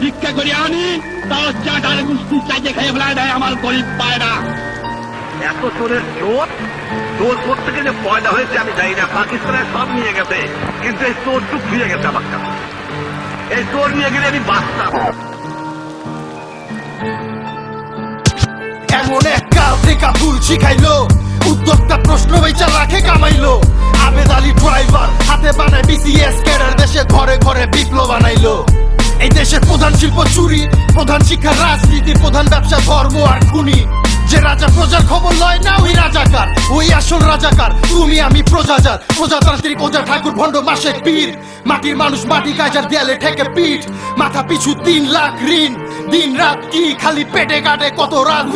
ভিক্ষা করে আনি তাও চাটার গুষ্টি চাইতে খেয়ে ফেলায় দেয় আমার গরিব পায়রা। এত চোরের চোর? চোর থেকে যে পয়দা হয়েছে আমি জানি না। পাকিস্তানের সব নিয়ে গেছে। কিন্তু এই চোর টুক ফিরে গেছে আমার কাছে। এই চোর নিয়ে গেলে আমি বাঁচতাম। এমন এক কাল থেকে ভুল শিখাইলো। উদ্যোক্তা প্রশ্ন বেচা রাখে কামাইলো। আবেদ আলী ড্রাইভার হাতে বানায় বিসিএস প্রধান শিক্ষা রাজনীতি, প্রধান ব্যবসা, ধর্ম আর খুনি। যে রাজা প্রজার খবর লয় না, ওই রাজাকার ওই আসল রাজাকার তুমি, আমি প্রজাজার। প্রজাতান্ত্রিক ওজা ঠাকুর, ভণ্ড মাসে পীর। মাটির মানুষ মাটি গাজার দেয়ালে ঠেকে পিঠ। মাথা পিছু তিন লাখ ঋণ। দিন রাত কি খালি পেটে কাটে কত রাত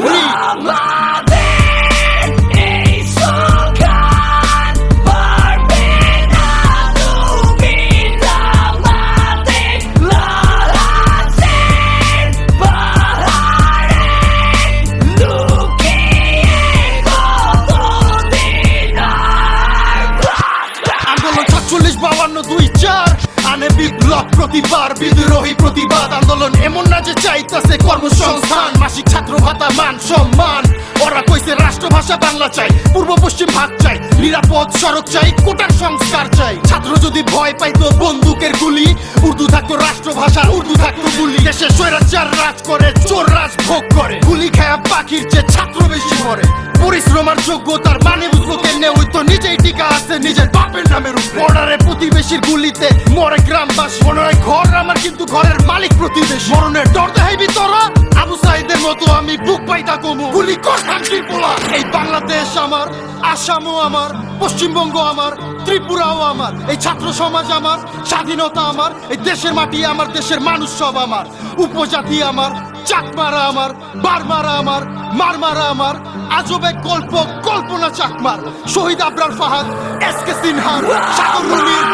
আন্দোলন বাবান্ন দুই চার। আনে বিপ্লব প্রতিবার, বিদ্রোহী প্রতিবাদ, আন্দোলন এমন না যে চাইতাছে কর্মসংস্থান। মাসিক ছাত্র ভাতা, মান সম্মান। ওরা কইছে রাষ্ট্রভাষা বাংলা চাই, পূর্ব পশ্চিম ভাগ চাই, নিরাপদ সড়ক চাই, কোটার সংস্কার চাই। ছাত্র যদি ভয় পাইতো বন্দুকের গুলি, উর্দু থাকতো রাষ্ট্রভাষা, উর্দু থাকতো গুলি দেশে স্বৈরাচার রাজ করে, চোর রাজ ভোগ করে। গুলি খায়া পাখির চেয়ে ছাত্র বেশি মরে। পরিশ্রম আর যোগ্যতার মানে বুঝব কেমনে, ওই তো নিজেই টিকা আছে, নিজের বাপের নামের উপরে বর্ডারে প্রতিবেশীর গুলিতে মরে গ্রামবাসী। মনে হয় ঘর আমার কিন্তু ঘরের মালিক প্রতিবেশী। মরণের ডর দেখাইবি তোরা? আবু সাইদের মতো আমি বুক পাইতা কমু। গুলি কর শান্তির পোলা। এই বাংলাদেশ আমার আসামও আমার পশ্চিমবঙ্গ আমার ত্রিপুরাও আমার এই ছাত্র সমাজ আমার স্বাধীনতা আমার এই দেশের মাটি আমার দেশের মানুষ সব আমার উপজাতি আমার চাকমারা আমার বারমারা আমার মারমারা আমার আজব গল্প কল্পনা চাকমার। Shahid Abrar Fahad S K Sinha Sagar Munir